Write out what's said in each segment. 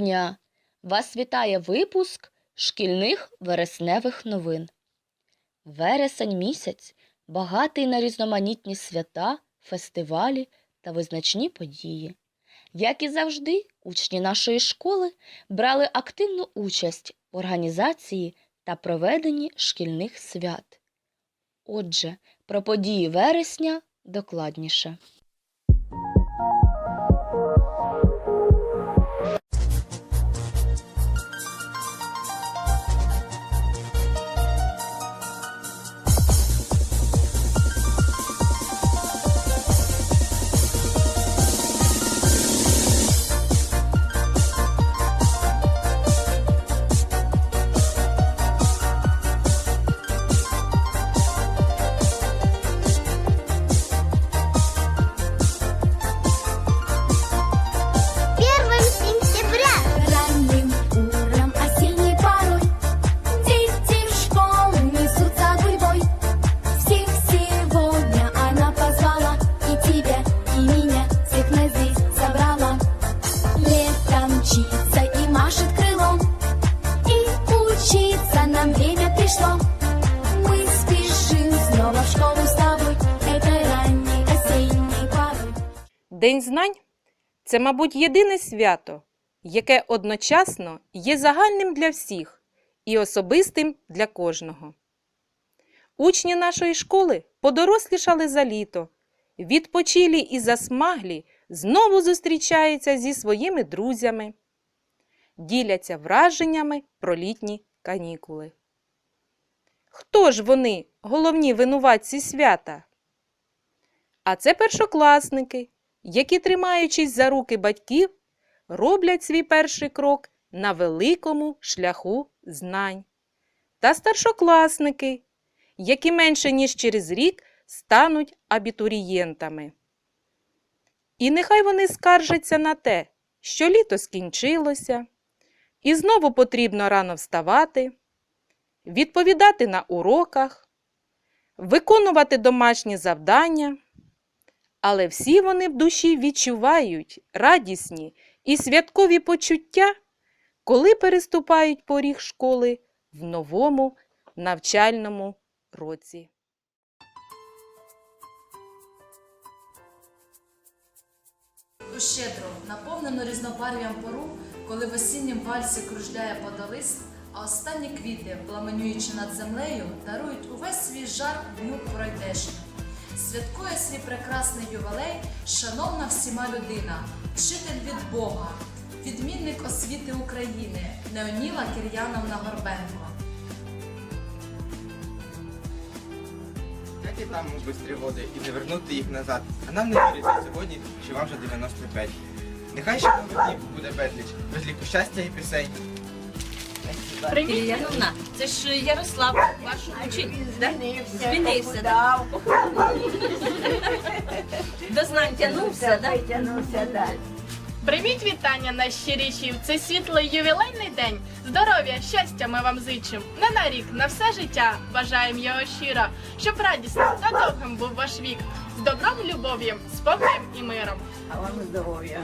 дня! Вас вітає випуск шкільних вересневих новин. Вересень місяць багатий на різноманітні свята, фестивалі та визначні події. Як і завжди, учні нашої школи брали активну участь в організації та проведенні шкільних свят. Отже, про події вересня докладніше. День знань це, мабуть, єдине свято, яке одночасно є загальним для всіх і особистим для кожного. Учні нашої школи подорослішали за літо, відпочилі і засмаглі знову зустрічаються зі своїми друзями, діляться враженнями про літні канікули. Хто ж вони, головні винуватці свята? А це першокласники, які, тримаючись за руки батьків, роблять свій перший крок на великому шляху знань. Та старшокласники, які менше ніж через рік стануть абітурієнтами. І нехай вони скаржаться на те, що літо скінчилося, і знову потрібно рано вставати, відповідати на уроках, виконувати домашні завдання. Але всі вони в душі відчувають радісні і святкові почуття, коли переступають поріг школи в новому навчальному році. У щедру, наповнену різнобарв'ям пору, коли в осіннім вальсі кружляє подолис, а останні квіти, пламенюючи над землею, дарують увесь свій жар дню пройдешню. Святкує свій прекрасний ювелей, шановна всіма людина, вчитель від Бога, відмінник освіти України, Неоніла Кір'яновна Горбенко. Там у бистрі води і не вернути їх назад. А нам не віриться сьогодні, що вам вже 95. Нехай ще нових днів буде безліч, без ліку щастя і пісень. Привіт, Яновна. Це ж Ярослав, ваш учень. да? Звільнився, да? До знань тянувся, да? Прийміть вітання найщиріші в цей світлий ювілейний день. Здоров'я, щастя ми вам зичим. Не на рік, на все життя бажаємо його щиро, щоб радісним та довгим був ваш вік, з добром, любов'ям, спокоєм і миром. А вам здоров'я.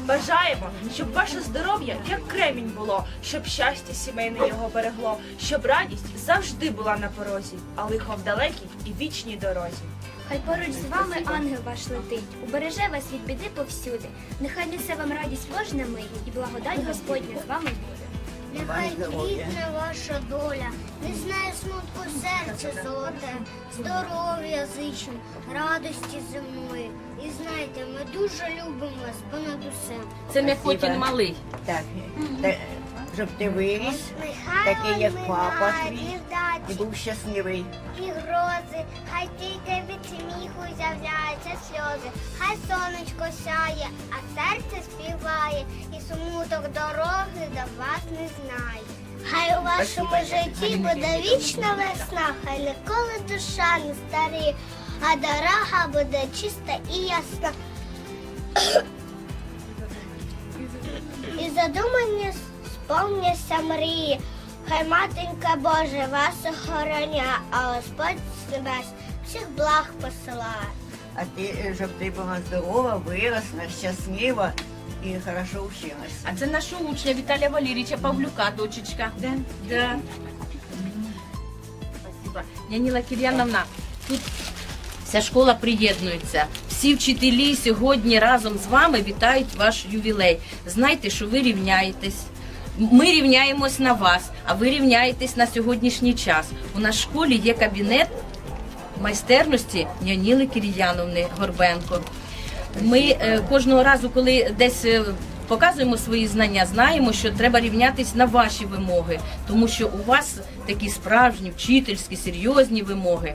Бажаємо, щоб ваше здоров'я як кремінь було, щоб щастя сімейне його берегло, щоб радість завжди була на порозі, а лихо в далекій і вічній дорозі. Хай поруч з вами ангел ваш летить, убереже вас від біди повсюди. Нехай несе вам радість кожна мить, і благодать Господня з вами буде. Нехай квітне ваша доля, не знає смутку серце золоте, здоров'я зичим, радості земної. І знайте, ми дуже любимо вас понад усе. Це не Мякотін малий. Так, та- щоб ти виріс, такий як папа твій, і був щасливий. і грози, хай з'являються сльози, хай сонечко сяє, а серце співає, і смуток дороги до вас не знає. Хай у вашому житті буде вічна весна, хай ніколи душа не старіє, а дорога буде чиста і ясна. І задумані сповняться мрії. Хай матенька Божа вас охороня, а Господь з небес всіх благ посилає. А ти, е, щоб ти була здорова, виросла, щаслива і хорошо вчилась. А це нашого учня Віталія Валерійовича Павлюка, дочечка. Да? Да. Спасибо. Яніла Кір'яновна, тут вся школа приєднується. Всі вчителі сьогодні разом з вами вітають ваш ювілей. Знайте, що ви рівняєтесь. Ми рівняємось на вас, а ви рівняєтесь на сьогоднішній час. У нас в школі є кабінет майстерності Няніли Кір'яновни Горбенко. Ми е, кожного разу, коли десь е, показуємо свої знання, знаємо, що треба рівнятись на ваші вимоги, тому що у вас такі справжні, вчительські, серйозні вимоги.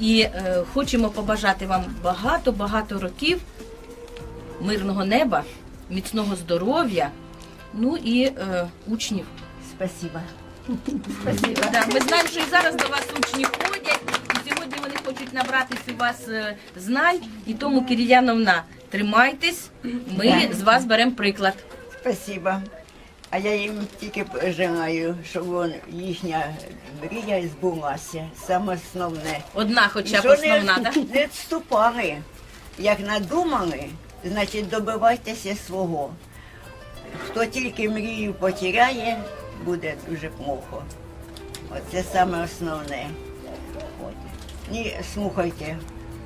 І е, хочемо побажати вам багато-багато років мирного неба, міцного здоров'я, ну і е, учнів. Спасибо. Да, ми знаємо, що і зараз до вас учні ходять, хочуть набратись у вас е, знань. І тому, Кирияновна, тримайтесь, ми з вас беремо приклад. Спасибо. А я їм тільки желаю, щоб вон їхня мрія збулася. Саме основне. Одна хоча б Що основна, так? не відступали. Як надумали, значить добивайтеся свого. Хто тільки мрію потеряє, буде дуже плохо. Оце саме основне. Ні, слухайте,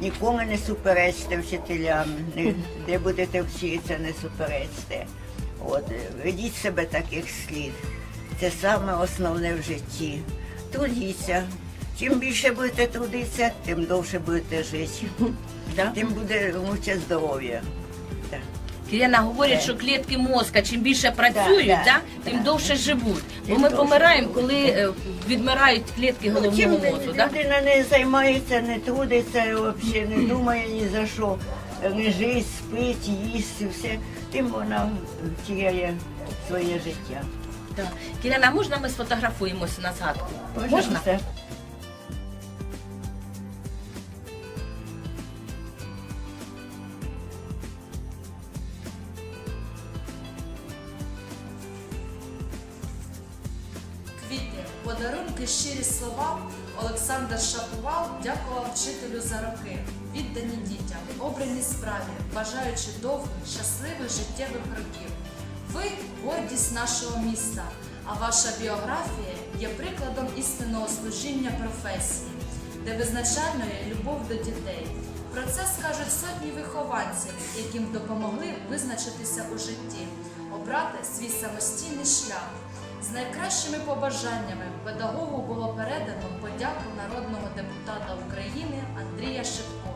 нікому не суперечте вчителям, не, де будете вчитися, не суперечте. От, ведіть себе так, як слід. Це саме основне в житті. Трудіться. Чим більше будете трудитися, тим довше будете жити. Тим буде лучше здоров'я. Так. Киряна говорять, що клітки мозка чим більше працюють, да, да, тим довше живуть. Бо Тим ми довше помираємо, коли е, відмирають клітки Ну, головного мозку. Людина не займається, не трудиться, взагалі не думає ні за що, лежить, спить, їсть, все, тим вона теряє своє життя. Так. Кіляна, можна ми сфотографуємося на згадку? Можна? Все. Щирі слова. Олександр Шапувал дякував вчителю за роки, віддані дітям, обраній справі, бажаючи довгих, щасливих життєвих років. Ви гордість нашого міста, а ваша біографія є прикладом істинного служіння професії, де визначальною любов до дітей. Про це скажуть сотні вихованців, яким допомогли визначитися у житті, обрати свій самостійний шлях. З найкращими побажаннями педагогу було передано подяку народного депутата України Андрія Шипко.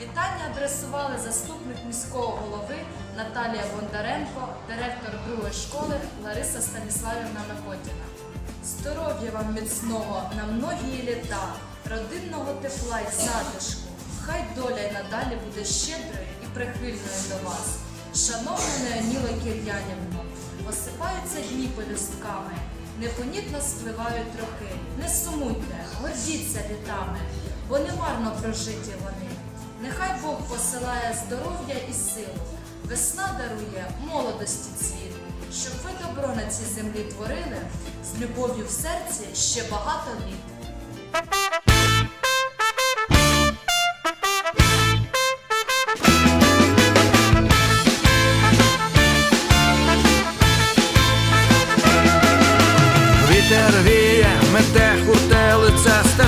Вітання адресували заступник міського голови Наталія Бондаренко, директор другої школи Лариса Станіславівна Микотіна. Здоров'я вам міцного на многії літа, родинного тепла й затишку. Хай доля й надалі буде щедрою і прихильною до вас. Шановна Неоніла Кир'янівна, осипаються дні пелюстками, непомітно спливають роки. Не сумуйте, гордіться літами, бо немарно прожиті вони. Нехай Бог посилає здоров'я і силу, весна дарує молодості цвіт, щоб ви добро на цій землі творили, з любов'ю в серці ще багато літ.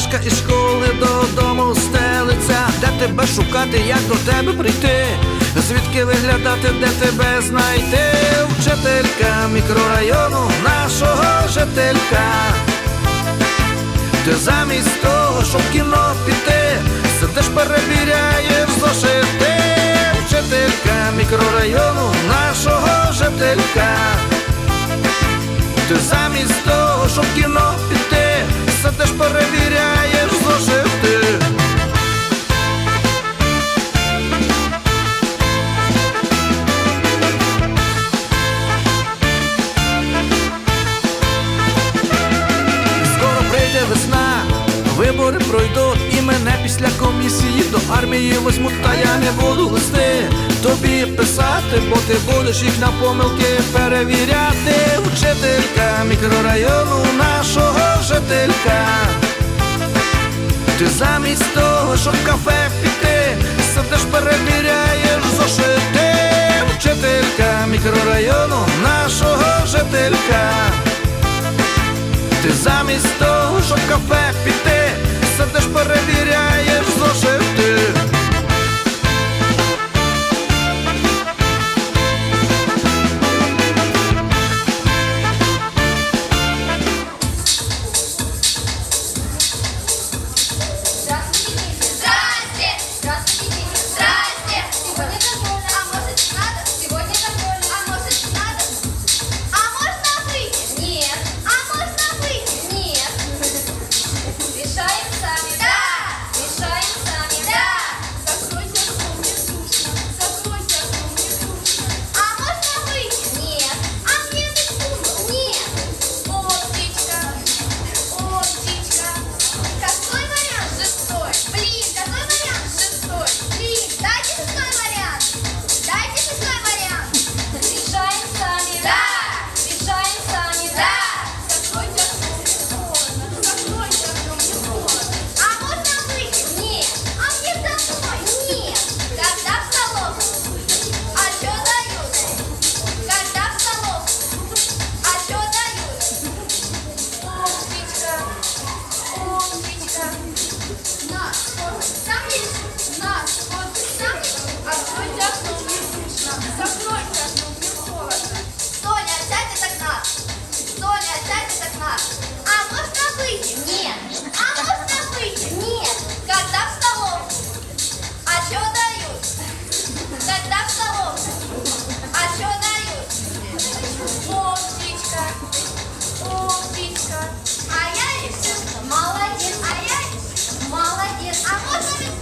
Хуртелиця, із школи додому стелиться, де тебе шукати, як до тебе прийти, звідки виглядати, де тебе знайти, вчителька мікрорайону, нашого жителька. Ти замість того, щоб кіно піти, сидиш перевіряєш зошити, вчителька мікрорайону, нашого жителька. Ти замість того, щоб кіно піти, сидиш перевіряєш зошити. Скоро прийде весна, вибори пройдуть і мене після комісії до армії возьмуть, та я не буду листи тобі писати, бо ти будеш їх на помилки перевіряти. Вчителька мікрорайону нашого жителька. Ти замість того, щоб кафе піти, сидиш перевіряєш зошити. Вчителька мікрорайону нашого жителька. Ти замість того, щоб кафе піти, сидиш перевіряєш зошити.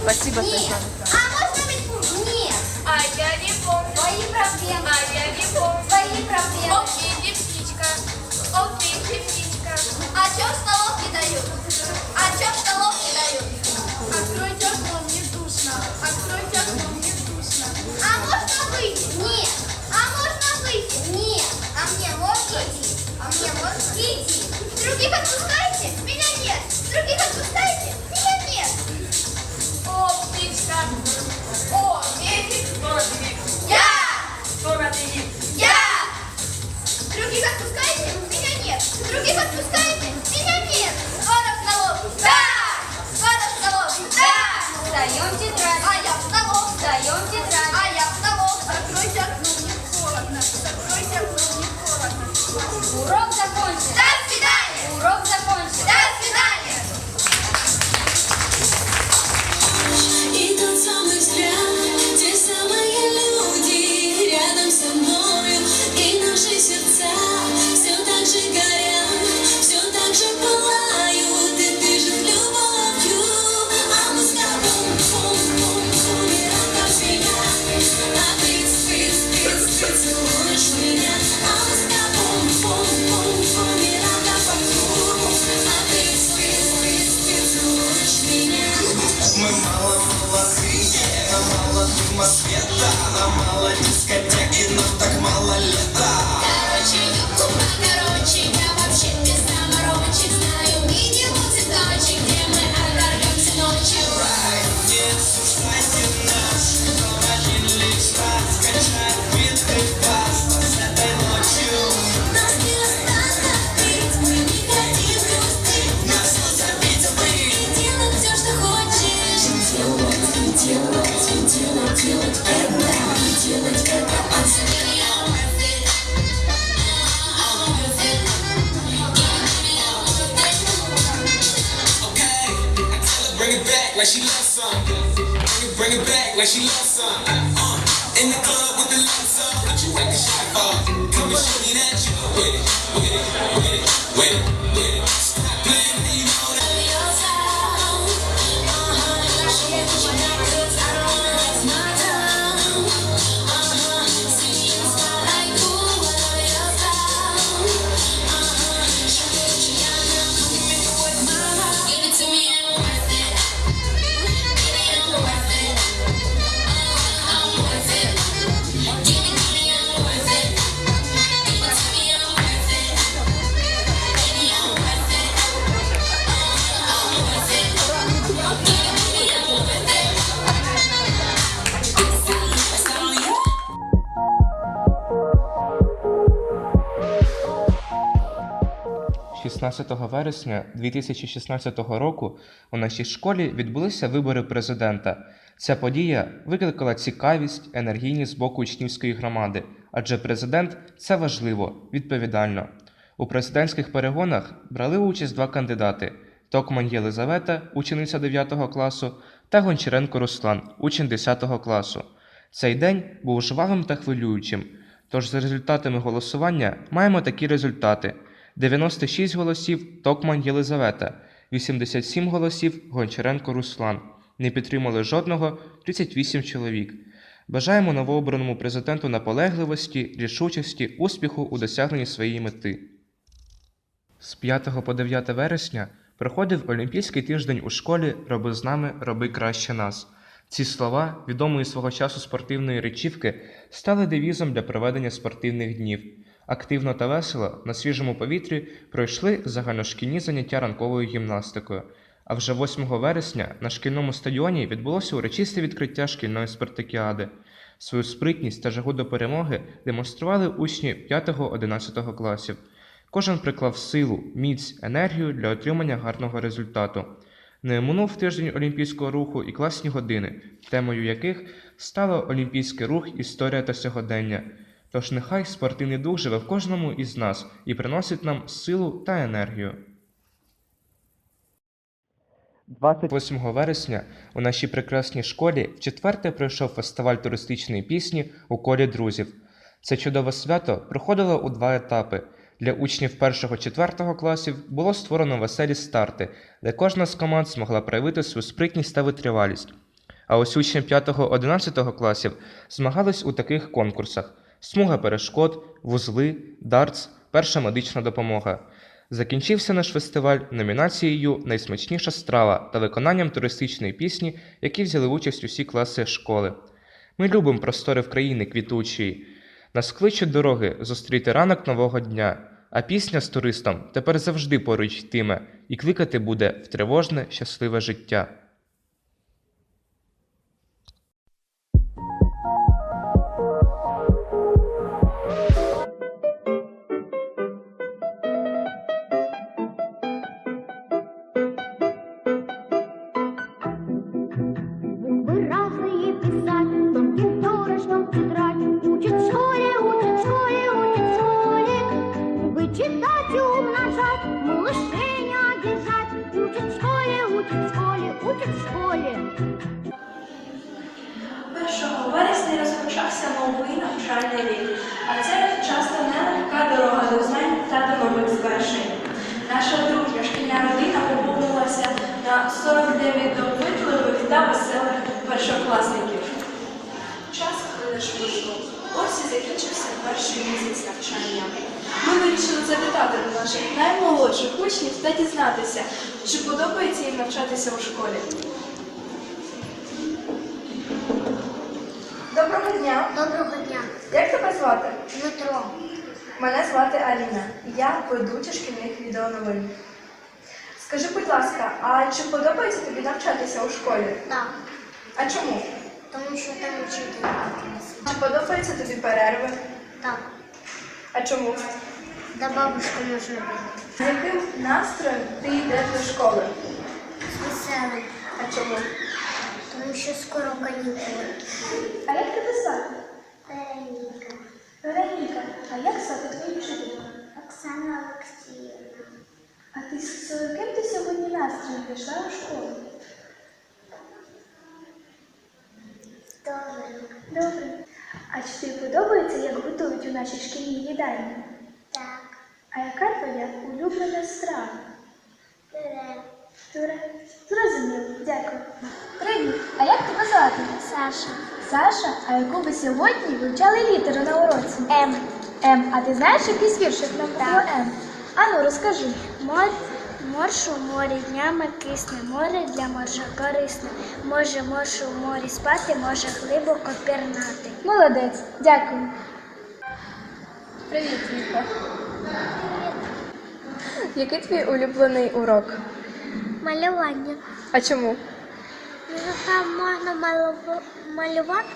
Спасибо, Саша. А можно ведь мне? А я не помню. Твои проблемы. А я не помню. Твои проблемы. Окей, не. Окей, не. А чё в столовке дают? А чё в столовке дают? Откройте окно, мне душно. Откройте окно, мне душно. А можно выйти? Нет. А можно выйти? Нет. А мне можно? Иди. А мне можно? Иди. Других отпускайте? Меня нет. Других отпускайте? Я! Других отпускаете? Меня нет. Других отпускаете? атмосфера, она мало не bring it back like she loves some. Bring it, bring it back like she loves some. Uh, in the club with the lights up, what you acting shy for? Come and show me that you with it, with it, with it, with it, with it. 16 вересня 2016 року у нашій школі відбулися вибори президента. Ця подія викликала цікавість, енергійність з боку учнівської громади, адже президент це важливо, відповідально. У президентських перегонах брали участь два кандидати: Токман Єлизавета, учениця 9 класу, та Гончаренко Руслан, учень 10 класу. Цей день був жвавим та хвилюючим. Тож за результатами голосування маємо такі результати: 96 голосів Токман Єлизавета, 87 голосів Гончаренко Руслан. Не підтримали жодного 38 чоловік. Бажаємо новообраному президенту наполегливості, рішучості, успіху у досягненні своєї мети. З 5 по 9 вересня проходив Олімпійський тиждень у школі Роби з нами, роби краще нас. Ці слова, відомої свого часу спортивної речівки, стали девізом для проведення спортивних днів. Активно та весело на свіжому повітрі пройшли загальношкільні заняття ранковою гімнастикою. А вже 8 вересня на шкільному стадіоні відбулося урочисте відкриття шкільної спартакіади. Свою спритність та жагу до перемоги демонстрували учні 5-11 класів. Кожен приклав силу, міць, енергію для отримання гарного результату. Не минув тиждень олімпійського руху і класні години, темою яких стало Олімпійський рух, історія та сьогодення. Тож нехай спортивний дух живе в кожному із нас і приносить нам силу та енергію. 28 вересня у нашій прекрасній школі вчетверте пройшов фестиваль туристичної пісні у колі друзів. Це чудове свято проходило у два етапи. Для учнів 1-4 класів було створено веселі старти, де кожна з команд змогла проявити свою спритність та витривалість. А ось учні 5-11 класів змагались у таких конкурсах: смуга перешкод, вузли, дартс, перша медична допомога. Закінчився наш фестиваль номінацією Найсмачніша страва та виконанням туристичної пісні, в якій взяли участь усі класи школи. Ми любимо простори в країни квітучої. Нас кличуть дороги зустріти ранок нового дня, а пісня з туристом тепер завжди поруч йтиме і кликати буде в тривожне, щасливе життя. Школе, учат в школе, учат в школе. 1 вересня розпочався новий навчальний рік, а це часто нелегка дорога до знань та до нових звершень. Наша дружня шкільна родина поповнилася на 49 допитливих та веселих першокласників. Час швидко. Ось і закінчився перший місяць навчання. Ми вирішили завітати до наших наймолодших учнів та дізнатися, чи подобається їм навчатися у школі. Доброго дня! Доброго дня, Як тебе звати? Дмитро. Мене звати Аліна. Я ведуча шкільних відеоновин. Скажи, будь ласка, а чи подобається тобі навчатися у школі? Так, А чому? Тому що там учитель. Чи подобаються тобі перерви? Так, А чому? до бабушки можна бігати. З яким настроєм ти йдеш до школи? Веселий, А чому? тому що скоро канікули. А як тебе звати? Вероніка. Вероніка, а як звати твою вчительку? Оксана Олексіївна. А ти з яким ти сьогодні настроєм пішла у школу? Добре. Добре. А чи тобі подобається, як готують у нашій шкільній їдальні? Так, А яка твоя улюблена страва? пюре. Туре. Зрозуміло, дякую. Привіт, а як тебе звати? Саша. Саша, а яку ви сьогодні вивчали літеру на уроці? М. М, а ти знаєш якийсь віршик на букву Так. М? Ану, розкажи. Мор, моршу в морі днями кисне, море для моржа корисне. Може моршу в морі спати, може глибоко пірнати. Молодець, дякую. Привіт, Віка. Який твій улюблений урок? Малювання. А чому? Ну, там можна малю- малювати.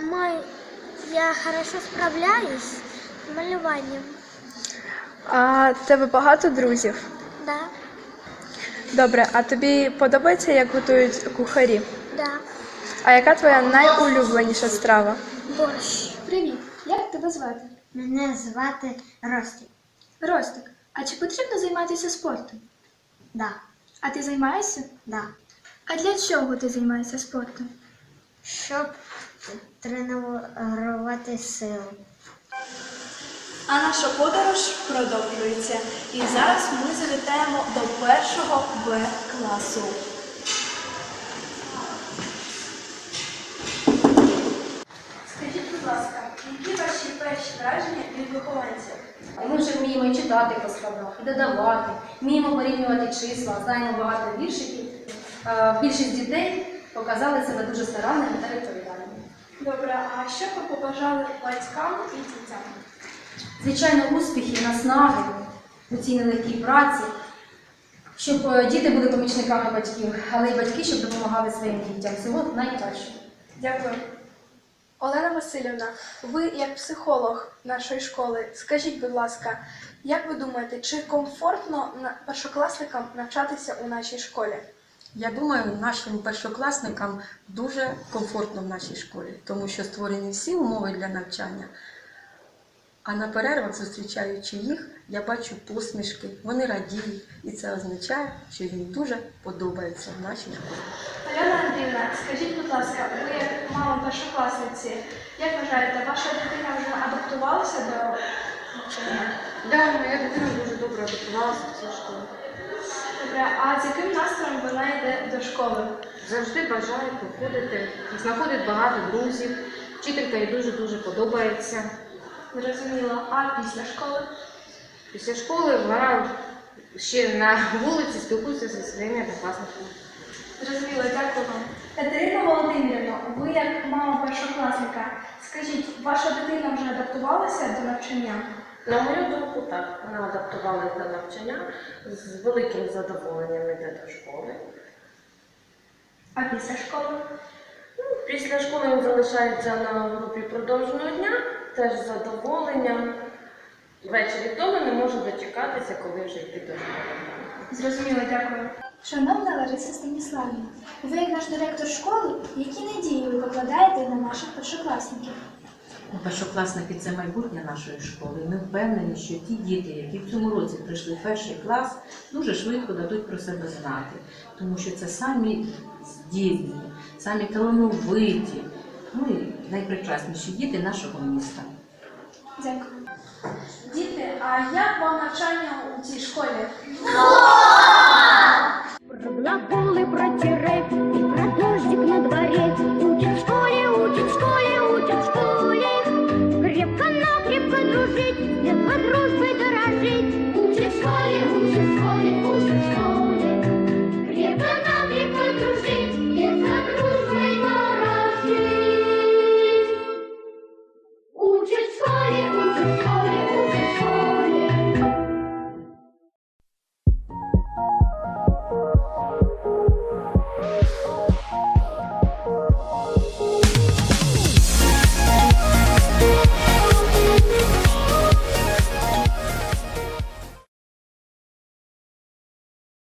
Мой, я хорошо справляюсь з малюванням. А тебе багато друзів? Да, Добре, а тобі подобається, як готують кухарі? да, А яка твоя найулюбленіша страва? борщ. Привіт, як тебе звати? Мене звати Ростик. Ростик. А чи потрібно займатися спортом? Да, А ти займаєшся? да. А для чого ти займаєшся спортом? Щоб тренувати силу. А наша подорож продовжується. І зараз ми завітаємо до першого Б класу. Скажіть, будь ласка, які ваші перші враження від вихованців? Ми вже вміємо читати по складах, додавати, вміємо порівнювати числа, знаємо багато віршиків. Е, Більшість дітей показали себе дуже старанними та відповідальними. Добре, а що ви побажали батькам і дітям? Звичайно, успіхи, наснаги у цій нелегкій праці, щоб е, діти були помічниками батьків, але й батьки, щоб допомагали своїм дітям. Всього найкращого. Дякую. Олена Васильівна, ви як психолог нашої школи, скажіть, будь ласка, як ви думаєте, чи комфортно першокласникам навчатися у нашій школі? Я думаю, нашим першокласникам дуже комфортно в нашій школі, тому що створені всі умови для навчання. А на перервах, зустрічаючи їх, я бачу посмішки, вони радіють, і це означає, що їм дуже подобається в нашій школі. Альона Андріївна, скажіть, будь ласка, ви як мама першокласниці, як вважаєте, ваша дитина вже адаптувалася до навчання? Да, моя дитина дуже добре адаптувалася цій школі. Добре, а з яким настроєм вона йде до школи? Завжди бажає приходити, знаходить багато друзів. Вчителька їй дуже-дуже подобається. Зрозуміло. А після школи? Після школи вона ще на вулиці спілкується зі своїми однокласниками. Зрозуміло, дякую вам. Катерина Володимирівна, ви як мама першокласника, скажіть, ваша дитина вже адаптувалася до навчання? На мою думку, так, вона адаптувалася до навчання з великим задоволенням йде до школи. А після школи? Після школи він залишається на групі продовженого дня, теж з задоволенням. Ввечері вдома не може дочекатися, коли вже йти до школи. Зрозуміло, дякую. Шановна Лариса Станіславівна, ви як наш директор школи, які надії ви покладаєте на наших першокласників? Ну, Першокласники це майбутнє нашої школи. І Ми впевнені, що ті діти, які в цьому році прийшли в перший клас, дуже швидко дадуть про себе знати, тому що це самі здібні, самі талановиті, ну і найпрекрасніші діти нашого міста. Дякую. Діти, а як вам навчання у цій школі?